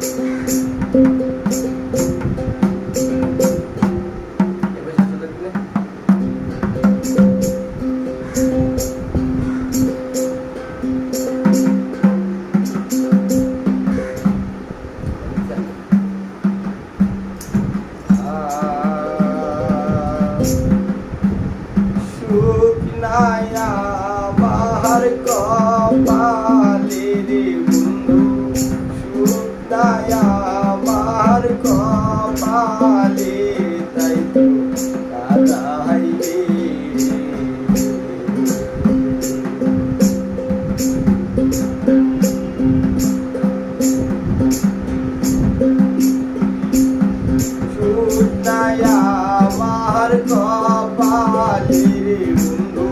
এবার কপালে তাই তো কাদাই রে সুনায়া আমার কপালে বন্ধু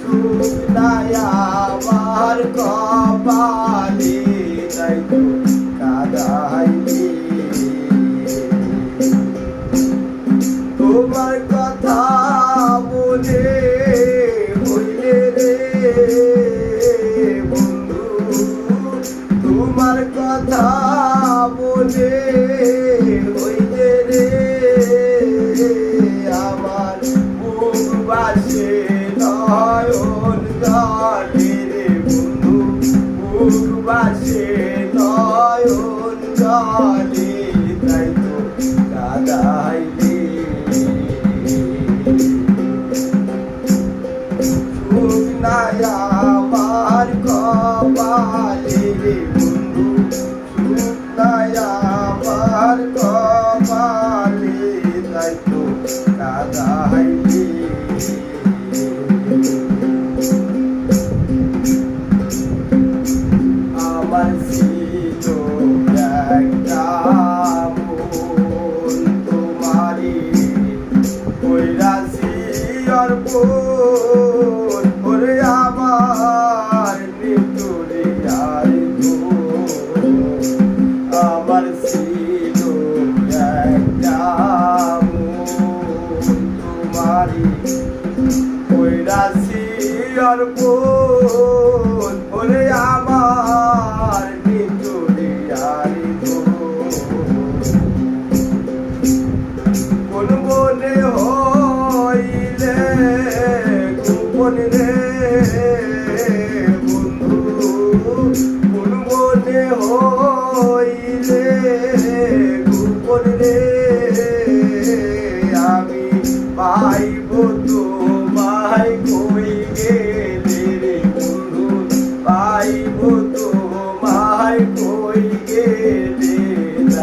সুনায়া আমার কপালে তোমার কথা বলে হইলে রে বন্ধু, তোমার কথা বলে হইলে রে আমার বুক বাসে নয়ন জলে রে বন্ধু বুক বাসে নয়ন জলে তাই তো কাদাইলে কপালে কইরাছি অর্পণ ওরে আমার নিতুরে আর কোন বনে হইলে গোপন রে বন্ধু, কোন বনে হইলে গোপন রে আমি পাইব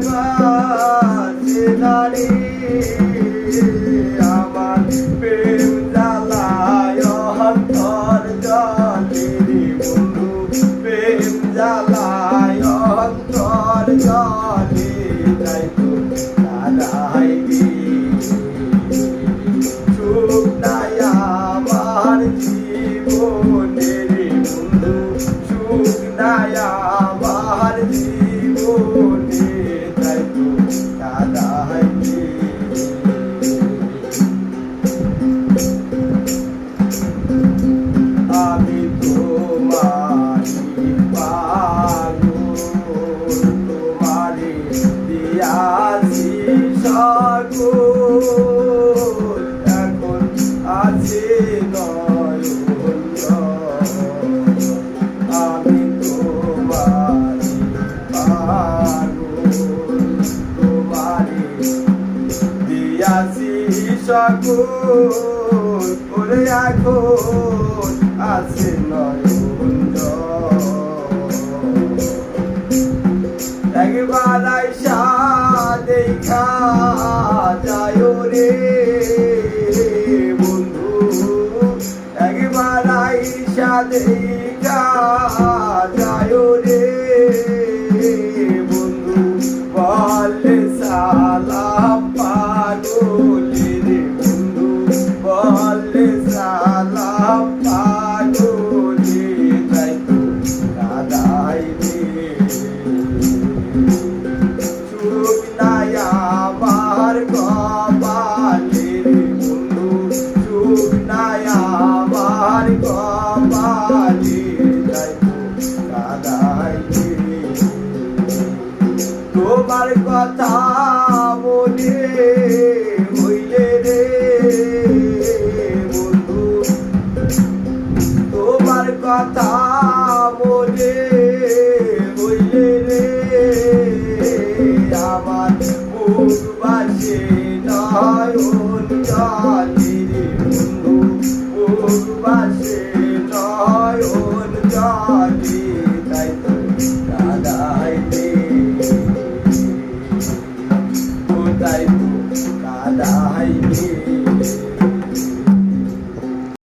প্রাণ বাঁচে দিয়াছি ওরে এখন আছে নয়ন। তোমার কথা মনে হইলে রে বন্ধু। তোমার কথা মনে হইলে রে আমার মুখ বাসে নয়ন জানি বন্ধু। মুখ বাসে নয়ন জানি